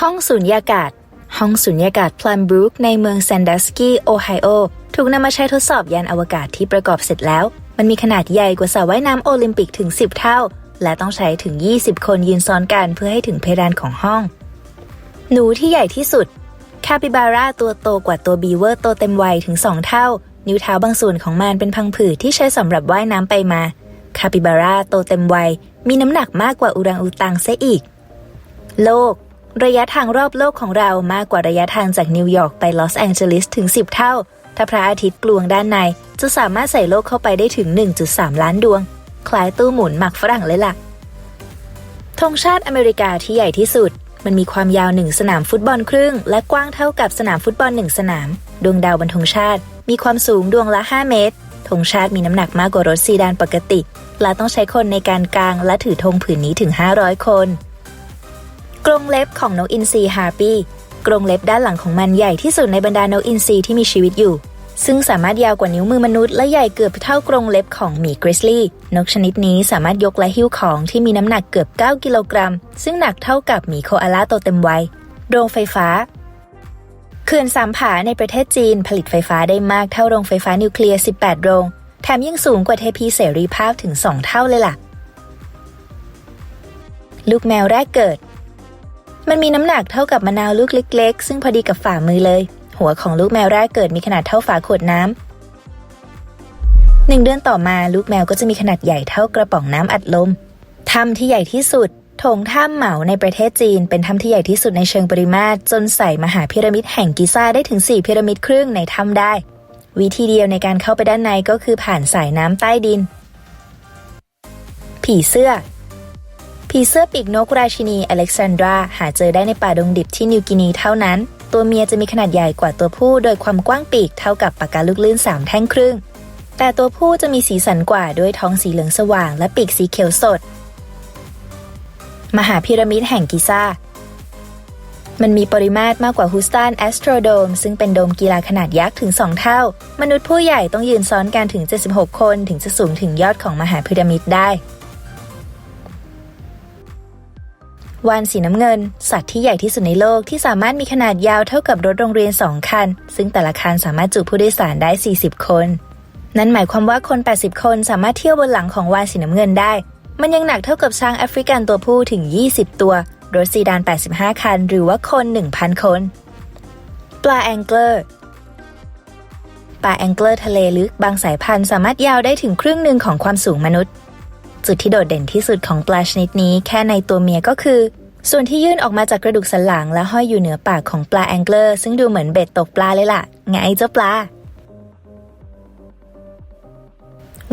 ห้องสุญญากาศ ห้องสุญญากาศพลัมบรูคในเมืองแซนดัสกี้ โอไฮโอ ถูกนำมาใช้ทดสอบยานอวกาศที่ประกอบเสร็จแล้ว มันมีขนาดใหญ่กว่าสระว่ายน้ำโอลิมปิกถึง 10 เท่า และต้องใช้ถึง 20 คนยืนซ้อนกันเพื่อให้ถึงเพดานของห้อง หนูที่ใหญ่ที่สุด คาปิบาร่าตัวโตกว่าตัวบีเวอร์โตเต็มวัยถึง 2 เท่า นิ้วเท้าบางส่วนของมันเป็นพังผืดที่ใช้สำหรับว่ายน้ำไปมา คาปิบาร่าโตเต็มวัย มีน้ำหนักมากกว่าอุรังอุตังเสียอีก โลก ระยะทางรอบโลกของเรามากกว่าระยะทางจากนิวยอร์กไปลอสแองเจลิสถึง 10 เท่า ถ้าพระอาทิตย์กลวงด้านใน จะสามารถใส่โลกเข้าไปได้ถึง 1.3 ล้านดวง คล้ายตู้หมุนหมักฝรั่งเลยล่ะธงชาติอเมริกาที่ใหญ่ที่สุด มันมีความยาวหนึ่งสนามฟุตบอลครึ่ง และกว้างเท่ากับสนามฟุตบอลหนึ่งสนาม ดวงดาวบนธงชาติ มีความสูงดวงละ 5 เมตร ธงชาติมีน้ำหนักมากกว่ารถซีดานปกติ และต้องใช้คนในการกางและถือธงผืนนี้ถึง 500 คน กรงเล็บของนกอินทรีฮาร์ปี้กรงเล็บด้านหลังของมันใหญ่ที่สุดในบรรดานกอินทรีที่มีชีวิตอยู่ ซึ่งสามารถยาวกว่านิ้วมือมนุษย์และใหญ่เกือบเท่ากรงเล็บของหมีกริซลี่นกชนิดนี้สามารถยกและหิ้วของที่มีน้ำหนักเกือบ 9 กิโลกรัม ซึ่งหนักเท่ากับหมีโคอาลาโตเต็มวัยโรงไฟฟ้า ขื่อนสามผาในประเทศจีนผลิตไฟฟ้าได้มากเท่าโรงไฟฟ้านิวเคลียร์ 18 โรง แถมยังสูงกว่าเทพีเสรีภาพถึง 2 เท่าเลยล่ะ ลูกแมวแรกเกิด มันมีน้ำหนักเท่ากับมะนาวลูกเล็ก ๆ ซึ่งพอดีกับฝ่ามือเลย หัวของลูกแมวแรกเกิดมีขนาดเท่าฝาขวดน้ำหนึ่งเดือนต่อมาลูกแมวก็จะมีขนาดใหญ่เท่ากระป๋องน้ำอัดลมถ้ำที่ใหญ่ที่สุด ถงถ้ำเหมาในประเทศจีนเป็นถ้ำที่ใหญ่ที่สุดในเชิงปริมาตร จนใส่มหาพีระมิดแห่งกิซ่าได้ถึง 4 พีระมิดครึ่งในถ้ำได้ วิธีเดียวในการเข้าไปด้านในก็คือผ่านสายน้ำใต้ดิน ผีเสื้อ ผีเสื้อปีกนกราชินีอเล็กซานดราหาเจอได้ในป่าดงดิบที่นิวกินีเท่านั้น ตัวเมียจะมีขนาดใหญ่กว่าตัวผู้ โดยความกว้างปีกเท่ากับปากกาลูกลื่นสามแท่งครึ่ง แต่ตัวผู้จะมีสีสันกว่าด้วยท้องสีเหลืองสว่าง และปีกสีเขียวสด มหาพีระมิดแห่งกิซ่า มันมีปริมาตรมากกว่าฮูสตันแอสโตรโดมซึ่งเป็นโดมกีฬาขนาดยักษ์ถึง 2 เท่า มนุษย์ผู้ใหญ่ต้องยืนซ้อนกันถึง 76 คนถึงจะสูงถึงยอดของมหาพีระมิดได้วานสีน้ำเงิน สัตว์ที่ใหญ่ที่สุดในโลกที่สามารถมีขนาดยาวเท่ากับรถโรงเรียน 2 คัน ซึ่งแต่ละคันสามารถจุผู้โดยสารได้ 40 คน นั่นหมายความว่าคน 80 คนสามารถเที่ยวบนหลังของวานสีน้ำเงินได้ มันยังหนักเท่ากับช้างแอฟริกันตัวผู้ถึง 20 ตัว รถซีดาน 85 คัน หรือว่าคน 1,000 คน ปลาแองเกิลร์ ปลาแองเกิลร์ทะเลลึกบางสายพันธุ์สามารถยาวได้ถึงครึ่งหนึ่งของความสูงมนุษย์ จุดที่โดดเด่นที่สุดของปลาชนิดนี้แค่ในตัวเมียก็คือ ส่วนที่ยื่นออกมาจากกระดูกสันหลังและห้อยอยู่เหนือปากของปลาแองเกิลซึ่งดูเหมือนเบ็ดตกปลาเลยล่ะ ไงเจ้าปลา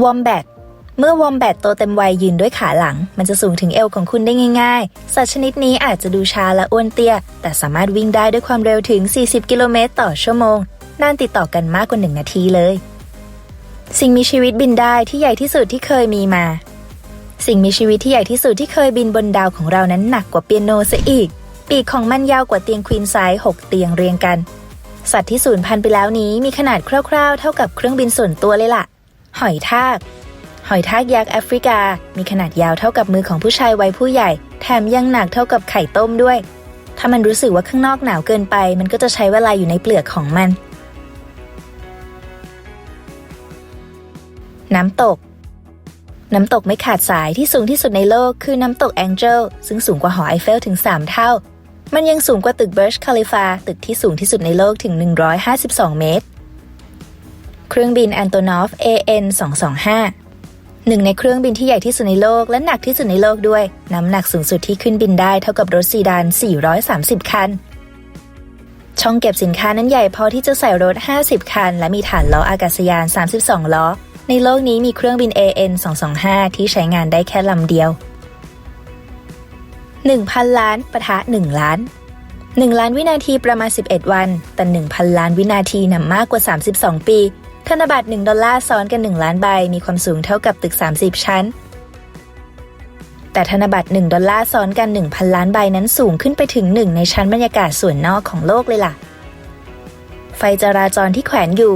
วอมแบต เมื่อวอมแบตโตเต็มวัยยืนด้วยขาหลัง มันจะสูงถึงเอวของคุณได้ง่ายๆ สัตว์ชนิดนี้อาจจะดูช้าและอ้วนเตี้ย แต่สามารถวิ่งได้ด้วยความเร็วถึง 40 กิโลเมตรต่อชั่วโมง นานติดต่อกันมากกว่า 1 นาทีเลย สิ่งมีชีวิตบินได้ที่ใหญ่ที่สุดที่เคยมีมา สิ่งมีชีวิตที่ใหญ่ที่สุดที่เคยบินบนดาวของเรานั้นหนักกว่าเปียโนซะอีก ปีกของมันยาวกว่าเตียงควีนไซส์6เตียงเรียงกัน สัตว์ที่สูญพันธุ์ไปแล้วนี้มีขนาดคร่าวๆ เท่ากับเครื่องบินส่วนตัวเลยล่ะ หอยทาก หอยทากยักษ์แอฟริกา มีขนาดยาวเท่ากับมือของผู้ชายวัยผู้ใหญ่ แถมยังหนักเท่ากับไข่ต้มด้วย ถ้ามันรู้สึกว่าข้างนอกหนาวเกินไป มันก็จะใช้เวลาอยู่ในเปลือกของมัน น้ำตก น้ำตกไม่ขาดสายที่สูงที่สุดในโลกคือน้ำตกแองเจลซึ่งสูงกว่าหอไอเฟลถึง 3 เท่า มันยังสูงกว่าตึกเบิร์ชคาลิฟาตึกที่สูงที่สุดในโลกถึง 152 เมตร เครื่องบินแอนโตนอฟ AN 225 หนึ่งในเครื่องบินที่ใหญ่ที่สุดในโลกและหนักที่สุดในโลกด้วย น้ำหนักสูงสุดที่ขึ้นบินได้เท่ากับรถซีดาน 430 คัน ช่องเก็บสินค้านั้นใหญ่พอที่จะใส่รถ 50 คัน และมีฐานล้ออากาศยาน 32 ล้อ ในโลกนี้มีเครื่องบิน AN 225 ที่ใช้งานได้แค่ลำเดียว 1,000 ล้านปะทะ 1 ล้าน 1 ล้านวินาทีประมาณ 11 วัน แต่ 1,000 ล้านวินาทีนำมากกว่า 32 ปี ธนบัตร 1 ดอลลาร์ซ้อนกัน 1 ล้านใบ มีความสูงเท่ากับตึก 30 ชั้น แต่ธนบัตร 1 ดอลลาร์ซ้อนกัน 1,000 ล้านใบนั้นสูงขึ้นไปถึง 1 ในชั้นบรรยากาศส่วนนอกของโลกเลยล่ะ ไฟจราจรที่แขวนอยู่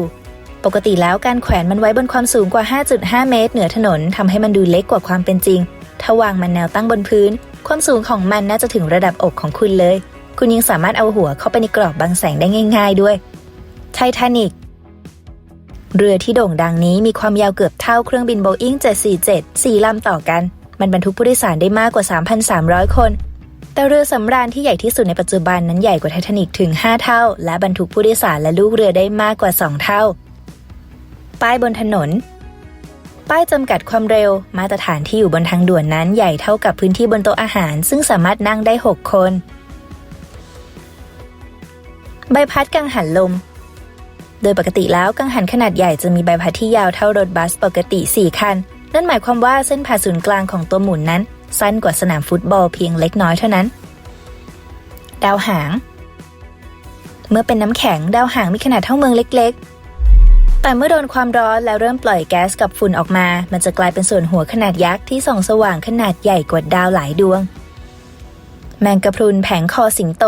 ปกติแล้วการแขวนมันไว้บนความสูงกว่า 5.5 เมตร เหนือถนนทำให้มันดูเล็กกว่าความเป็นจริง ถ้าวางมันแนวตั้งบนพื้น ความสูงของมันน่าจะถึงระดับอกของคุณเลย คุณยังสามารถเอาหัวเข้าไปในกรอบบังแสงได้ง่าย ๆด้วย ไททานิก เรือที่โด่งดังนี้มีความยาวเกือบเท่าเครื่องบินโบอิ้ง747 4ลำต่อกัน มันบรรทุกผู้โดยสารได้มากกว่า 3,300 คน แต่เรือสำราญที่ใหญ่ที่สุดในปัจจุบันนั้นใหญ่กว่าไททานิกถึง 5 เท่า และบรรทุกผู้โดยสารและลูกเรือได้มากกว่า 2 เท่า ป้ายบนถนน ป้ายจำกัดความเร็ว มาตรฐานที่อยู่บนทางด่วนนั้นใหญ่เท่ากับพื้นที่บนโต๊ะอาหาร ซึ่งสามารถนั่งได้ 6 คน ใบพัดกังหันลม โดยปกติแล้วกังหันขนาดใหญ่จะมีใบพัดที่ยาวเท่ารถบัสปกติ 4 คัน นั่นหมายความว่าเส้นผ่าศูนย์กลางของตัวหมุนนั้น สั้นกว่าสนามฟุตบอลเพียงเล็กน้อยเท่านั้น ดาวหาง เมื่อเป็นน้ำแข็งดาวหางมีขนาดเท่าเมืองเล็ก ๆ แต่เมื่อโดนความร้อนแล้วเริ่มปล่อยแก๊สกับฝุ่นออกมา มันจะกลายเป็นส่วนหัวขนาดยักษ์ที่ส่องสว่างขนาดใหญ่กว่าดาวหลายดวง แมงกะพรุนแผงคอสิงโต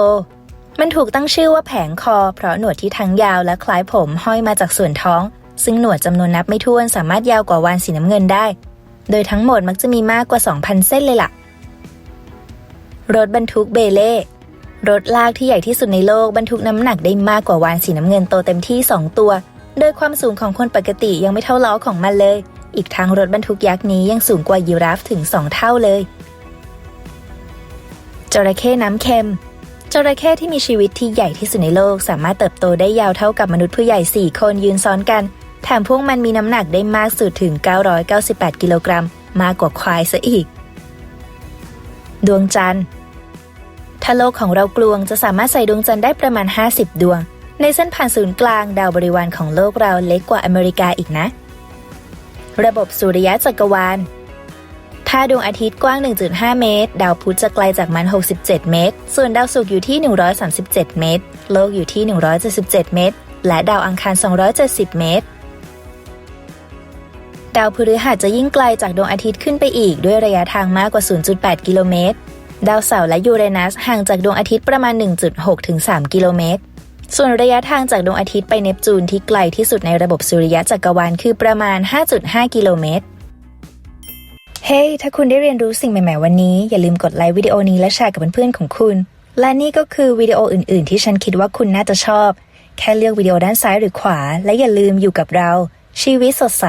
มันถูกตั้งชื่อว่าแผงคอ เพราะหนวดที่ทั้งยาวและคล้ายผมห้อยมาจากส่วนท้อง ซึ่งหนวดจำนวนนับไม่ถ้วนสามารถยาวกว่าวานสีน้ำเงินได้ โดยทั้งหมดมักจะมีมากกว่า 2,000 เส้นเลยล่ะ รถบรรทุกเบเล่รถลากที่ใหญ่ที่สุดในโลกบรรทุกน้ำหนักได้มากกว่าวานสีน้ำเงินโตเต็มที่ 2 ตัว โดยความสูงของคนปกติยังไม่เท่าล้อของมันเลย อีกทั้งรถบรรทุกยักษ์นี้ยังสูงกว่ายีราฟถึง 2 เท่าเลย จระเข้น้ำเค็ม จระเข้ที่มีชีวิตที่ใหญ่ที่สุดในโลก สามารถเติบโตได้ยาวเท่ากับมนุษย์ผู้ใหญ่ 4 คนยืนซ้อนกัน แถมพวกมันมีน้ำหนักได้มากสุดถึง 998 กิโลกรัม มากกว่าควายซะอีก ดวงจันทร์ ถ้าโลกของเรากลวงจะสามารถใส่ดวงจันทร์ได้ประมาณ 50 ดวง ในเส้นผ่านศูนย์กลางดาวบริวารของโลกเราเล็กกว่าอเมริกาอีกนะ ระบบสุริยะจักรวาล ถ้าดวงอาทิตย์กว้าง 1.5 เมตร ดาวพุธจะไกลจากมัน 67 เมตร ส่วนดาวศุกร์อยู่ที่ 137 เมตร โลกอยู่ที่ 177 เมตร และดาวอังคาร 270 เมตร ดาวพฤหัสจะยิ่งไกลจากดวงอาทิตย์ขึ้นไปอีกด้วยระยะทางมากกว่า 0.8 กิโลเมตร ดาวเสาร์และยูเรนัสห่างจากดวงอาทิตย์ประมาณ 1.6 ถึง 3 กิโลเมตร ส่วนระยะทางจากดวงอาทิตย์ไปเนปจูนที่ไกลที่สุดในระบบสุริยะจักรวาลคือประมาณ 5.5 กิโลเมตร เฮ้ hey, ถ้าคุณได้เรียนรู้สิ่งใหม่ ๆ วันนี้ อย่าลืมกดไลค์วิดีโอนี้และแชร์กับเพื่อนๆของคุณ และนี่ก็คือวิดีโออื่น ๆ ที่ฉันคิดว่าคุณน่าจะชอบ แค่เลือกวิดีโอด้านซ้ายหรือขวา และอย่าลืมอยู่กับเรา ชีวิตสดใส